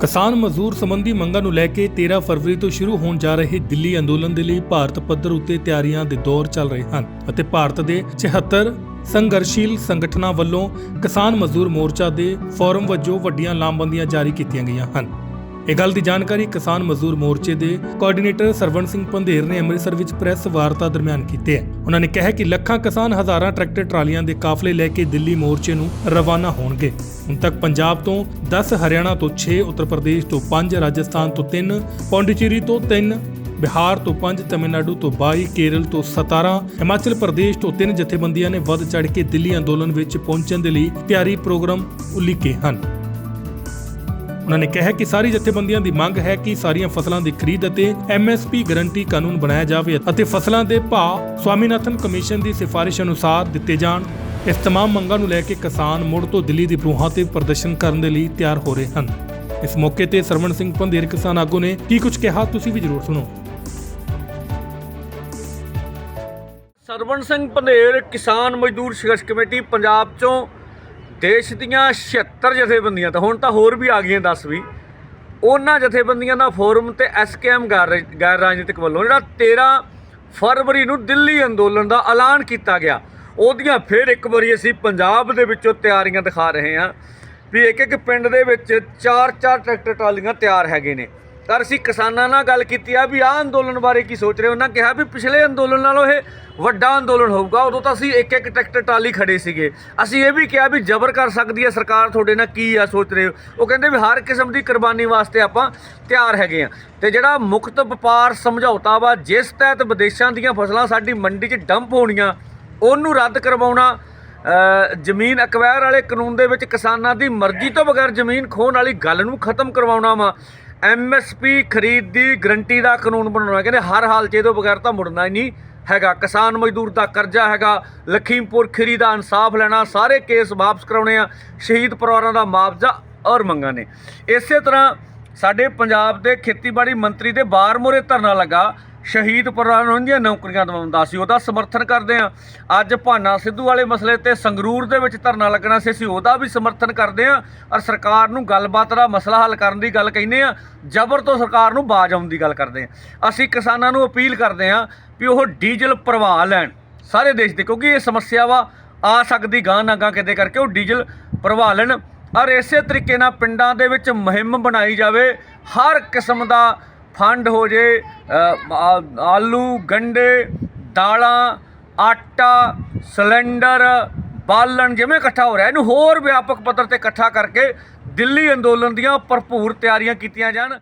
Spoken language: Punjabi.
ਕਿਸਾਨ ਮਜ਼ਦੂਰ ਸੰਬੰਧੀ ਮੰਗਾਂ ਨੂੰ ਲੈ ਕੇ 13 ਫਰਵਰੀ ਤੋਂ ਸ਼ੁਰੂ ਹੋਣ ਜਾ ਰਹੇ ਦਿੱਲੀ ਅੰਦੋਲਨ ਦੇ ਲਈ ਭਾਰਤ ਪੱਧਰ ਉੱਤੇ ਤਿਆਰੀਆਂ ਦੇ ਦੌਰ ਚੱਲ ਰਹੇ ਹਨ ਅਤੇ ਭਾਰਤ ਦੇ 76 ਸੰਘਰਸ਼ੀਲ ਸੰਗਠਨਾਂ ਵੱਲੋਂ ਕਿਸਾਨ ਮਜ਼ਦੂਰ ਮੋਰਚਾ ਦੇ ਫੋਰਮ ਵਜੋਂ ਵੱਡੀਆਂ ਲਾਮਬੰਦੀਆਂ ਜਾਰੀ ਕੀਤੀਆਂ ਗਈਆਂ ਹਨ। ਇਹ ਗੱਲ ਦੀ ਜਾਣਕਾਰੀ ਕਿਸਾਨ ਮਜ਼ਦੂਰ ਮੋਰਚੇ ਦੇ ਕੋਆਰਡੀਨੇਟਰ ਸਰਵਣ ਸਿੰਘ ਪੰਧੇਰ ਨੇ ਅੰਮ੍ਰਿਤਸਰ ਵਿੱਚ ਪ੍ਰੈਸ ਵਾਰਤਾ ਦਰਮਿਆਨ ਕੀਤੀ ਹੈ। ਉਹਨਾਂ ਨੇ ਕਿਹਾ ਕਿ ਲੱਖਾਂ ਕਿਸਾਨ ਹਜ਼ਾਰਾਂ ਟਰੈਕਟਰ ਟਰਾਲੀਆਂ ਦੇ ਕਾਫਲੇ ਲੈ ਕੇ ਦਿੱਲੀ ਮੋਰਚੇ ਨੂੰ ਰਵਾਨਾ ਹੋਣਗੇ। ਹੁਣ ਤੱਕ ਪੰਜਾਬ ਤੋਂ 10 ਹਰਿਆਣਾ ਤੋਂ 6 ਉੱਤਰ ਪ੍ਰਦੇਸ਼ ਤੋਂ 5 ਰਾਜਸਥਾਨ ਤੋਂ 3 ਪੌਂਡੀਚੇਰੀ ਤੋਂ 3 ਬਿਹਾਰ ਤੋਂ 5 ਤਮਿਲਨਾਡੂ ਤੋਂ 22 ਕੇਰਲ ਤੋਂ 17 ਹਿਮਾਚਲ ਪ੍ਰਦੇਸ਼ ਤੋਂ 3 ਜਥੇਬੰਦੀਆਂ ਨੇ ਵੱਧ ਚੜ੍ਹ ਕੇ ਦਿੱਲੀ ਅੰਦੋਲਨ ਵਿੱਚ ਪਹੁੰਚਣ ਦੇ ਲਈ ਤਿਆਰੀ ਪ੍ਰੋਗਰਾਮ ਉਲੀਕੇ ਹਨ। ਉਹਨਾਂ ਨੇ ਕਿਹਾ ਕਿ ਸਾਰੀ ਜਥੇਬੰਦੀਆਂ ਦੀ ਮੰਗ ਹੈ ਕਿ ਸਾਰੀਆਂ ਫਸਲਾਂ ਦੀ ਖਰੀਦ ਅਤੇ ਐਮਐਸਪੀ ਗਾਰੰਟੀ ਕਾਨੂੰਨ ਬਣਾਇਆ ਜਾਵੇ ਅਤੇ ਫਸਲਾਂ ਦੇ ਭਾਅ ਸਵਾਮੀਨਾਥਨ ਕਮਿਸ਼ਨ ਦੀ ਸਿਫਾਰਿਸ਼ ਅਨੁਸਾਰ ਦਿੱਤੇ ਜਾਣ। ਇਸ ਤਮਾਮ ਮੰਗਾਂ ਨੂੰ ਲੈ ਕੇ ਕਿਸਾਨ ਮੁੜ ਤੋਂ ਦਿੱਲੀ ਦੀ ਬਰੂਹਾਂ ਤੇ ਪ੍ਰਦਰਸ਼ਨ ਕਰਨ ਦੇ ਲਈ ਤਿਆਰ ਹੋ ਰਹੇ ਹਨ। ਇਸ ਮੌਕੇ ਤੇ ਸਰਵਣ ਸਿੰਘ ਪੰਧੇਰ ਕਿਸਾਨ ਆਗੂ ਨੇ ਕੀ ਕੁਝ ਕਿਹਾ, ਤੁਸੀਂ ਵੀ ਜ਼ਰੂਰ ਸੁਣੋ। ਸਰਵਣ ਸਿੰਘ ਪੰਧੇਰ ਕਿਸਾਨ ਮਜ਼ਦੂਰ ਸੰਘਰਸ਼ ਕਮੇਟੀ ਪੰਜਾਬ ਚੋਂ ਦੇਸ਼ ਦੀਆਂ 76 ਜਥੇਬੰਦੀਆਂ, ਤਾਂ ਹੁਣ ਤਾਂ ਹੋਰ ਵੀ ਆ ਗਈਆਂ 10 ਵੀ ਉਹਨਾਂ ਜਥੇਬੰਦੀਆਂ ਦਾ ਫੋਰਮ ਤੇ ਐਸਕੇਐਮ ਗੈਰ ਗੈਰ ਰਾਜਨੀਤਿਕ ਵੱਲੋਂ, ਜਿਹੜਾ 13 ਫਰਵਰੀ ਨੂੰ ਦਿੱਲੀ ਅੰਦੋਲਨ ਦਾ ਐਲਾਨ ਕੀਤਾ ਗਿਆ, ਉਹਦੀਆਂ ਫਿਰ ਇੱਕ ਵਾਰੀ ਅਸੀਂ ਪੰਜਾਬ ਦੇ ਵਿੱਚੋਂ ਤਿਆਰੀਆਂ ਦਿਖਾ ਰਹੇ ਹਾਂ ਵੀ ਇੱਕ ਇੱਕ ਪਿੰਡ ਦੇ ਵਿੱਚ ਚਾਰ ਚਾਰ ਟਰੈਕਟਰ ਟਰਾਲੀਆਂ ਤਿਆਰ ਹੈਗੇ ਨੇ। ਤਾਂ ਅਸੀਂ ਕਿਸਾਨਾਂ ਨਾਲ ਗੱਲ ਕੀਤੀ ਆ ਵੀ ਆਹ ਅੰਦੋਲਨ ਬਾਰੇ ਕੀ ਸੋਚ ਰਹੇ ਹੋ? ਉਹਨਾਂ ਕਿਹਾ ਵੀ ਪਿਛਲੇ ਅੰਦੋਲਨ ਨਾਲੋਂ ਇਹ ਵੱਡਾ ਅੰਦੋਲਨ ਹੋਊਗਾ। ਉਦੋਂ ਤਾਂ ਅਸੀਂ ਇੱਕ ਇੱਕ ਟਰੈਕਟਰ ਟਰਾਲੀ ਖੜੇ ਸੀਗੇ। ਅਸੀਂ ਇਹ ਵੀ ਕਿਹਾ ਵੀ ਜ਼ਬਰ ਕਰ ਸਕਦੀ ਹੈ ਸਰਕਾਰ ਤੁਹਾਡੇ ਨਾਲ ਕੀ ਆ ਸੋਚ ਰਹੇ ਹੋ। ਉਹ ਕਹਿੰਦੇ ਵੀ ਹਰ ਕਿਸਮ ਦੀ ਕੁਰਬਾਨੀ ਵਾਸਤੇ ਆਪਾਂ ਤਿਆਰ ਹੈਗੇ ਆ। ਤੇ ਜਿਹੜਾ ਮੁਕਤ ਵਪਾਰ ਸਮਝੌਤਾ ਵਾ, ਜਿਸ ਤਹਿਤ ਵਿਦੇਸ਼ਾਂ ਦੀਆਂ ਫਸਲਾਂ ਸਾਡੀ ਮੰਡੀ 'ਚ ਡੰਪ ਹੋਣੀਆਂ, ਉਹਨੂੰ ਰੱਦ ਕਰਵਾਉਣਾ ਜ਼ਮੀਨ ਅਕਵਾਇਰ ਵਾਲੇ ਕਾਨੂੰਨ ਦੇ ਵਿੱਚ ਕਿਸਾਨਾਂ ਦੀ ਮਰਜ਼ੀ ਤੋਂ ਬਗੈਰ ਜ਼ਮੀਨ ਖੋਹਣ ਵਾਲੀ ਗੱਲ ਨੂੰ ਖਤਮ ਕਰਵਾਉਣਾ ਵਾ ਐਮਐਸਪੀ ਖਰੀਦ ਦੀ ਗਰੰਟੀ ਦਾ ਕਾਨੂੰਨ ਬਣਾਉਣਾ। ਕਹਿੰਦੇ ਹਰ ਹਾਲ 'ਚ ਇਹਦੇ ਬਗੈਰ ਤਾਂ ਮੁੜਨਾ ਹੀ ਨਹੀਂ ਹੈਗਾ। ਕਿਸਾਨ ਮਜ਼ਦੂਰ ਦਾ ਕਰਜ਼ਾ ਹੈਗਾ। ਲਖੀਮਪੁਰ ਖੀਰੀ ਦਾ ਇਨਸਾਫ ਲੈਣਾ। ਸਾਰੇ ਕੇਸ ਵਾਪਸ ਕਰਾਉਣੇ ਆ। ਸ਼ਹੀਦ ਪਰਿਵਾਰਾਂ ਦਾ ਮੁਆਵਜ਼ਾ ਔਰ ਮੰਗਾਂ ਨੇ। ਇਸੇ ਤਰ੍ਹਾਂ ਸਾਡੇ ਪੰਜਾਬ ਦੇ ਖੇਤੀਬਾੜੀ ਮੰਤਰੀ ਦੇ ਬਾਰ ਮੂਹਰੇ ਧਰਨਾ ਲੱਗਾ। ਸ਼ਹੀਦ ਪਰਿਵਾਰਾਂ ਨੂੰ ਦੀਆਂ ਨੌਕਰੀਆਂ ਦਿਵਾਉਂਦਾ ਸੀ ਉਹਦਾ ਸਮਰਥਨ ਕਰਦੇ ਆ ਅੱਜ ਭਾਨਾ ਸਿੱਧੂ ਵਾਲੇ ਮਸਲੇ ਤੇ ਸੰਗਰੂਰ ਦੇ ਵਿੱਚ ਧਰਨਾ ਲੱਗਣਾ ਸੀ, ਅਸੀਂ ਉਹਦਾ ਵੀ ਸਮਰਥਨ ਕਰਦੇ ਆ ਔਰ ਸਰਕਾਰ ਨੂੰ ਗੱਲਬਾਤ ਦਾ ਮਸਲਾ ਹੱਲ ਕਰਨ ਦੀ ਗੱਲ ਕਹਿੰਦੇ ਆ ਜ਼ਬਰ ਤੋਂ ਸਰਕਾਰ ਨੂੰ ਬਾਜ ਆਉਣ ਦੀ ਗੱਲ ਕਰਦੇ ਆ ਅਸੀਂ ਕਿਸਾਨਾਂ ਨੂੰ ਅਪੀਲ ਕਰਦੇ ਆ ਵੀ ਉਹ ਡੀਜ਼ਲ ਪ੍ਰਵਾਹ ਲੈਣ। ਸਾਰੇ ਦੇਸ਼ ਦੇ, ਕਿਉਂਕਿ ਇਹ ਸਮੱਸਿਆ ਵਾ, ਆ ਸਕਦੀ ਗਾਂ ਨਾ ਗਾਂ ਕਿਤੇ ਕਰਕੇ ਉਹ ਡੀਜ਼ਲ ਪ੍ਰਵਾਹ ਲੈਣ। ਔਰ ਇਸੇ ਤਰੀਕੇ ਨਾਲ ਪਿੰਡਾਂ ਦੇ ਵਿੱਚ ਮੁਹਿੰਮ ਬਣਾਈ ਜਾਵੇ। ਹਰ ਕਿਸਮ ਦਾ ਫੰਡ ਹੋ ਜੇ ਆਲੂ, ਗੰਡੇ, ਦਾਲਾਂ, ਆਟਾ, ਸਿਲੰਡਰ, ਬਾਲਣ, ਜਿਵੇਂ ਇਕੱਠਾ ਹੋ ਰਿਹਾ, ਇਹਨੂੰ ਹੋਰ ਵਿਆਪਕ ਪੱਧਰ ਤੇ ਇਕੱਠਾ ਕਰਕੇ ਦਿੱਲੀ ਅੰਦੋਲਨ ਦੀਆਂ ਭਰਪੂਰ ਤਿਆਰੀਆਂ ਕੀਤੀਆਂ ਜਾਣ।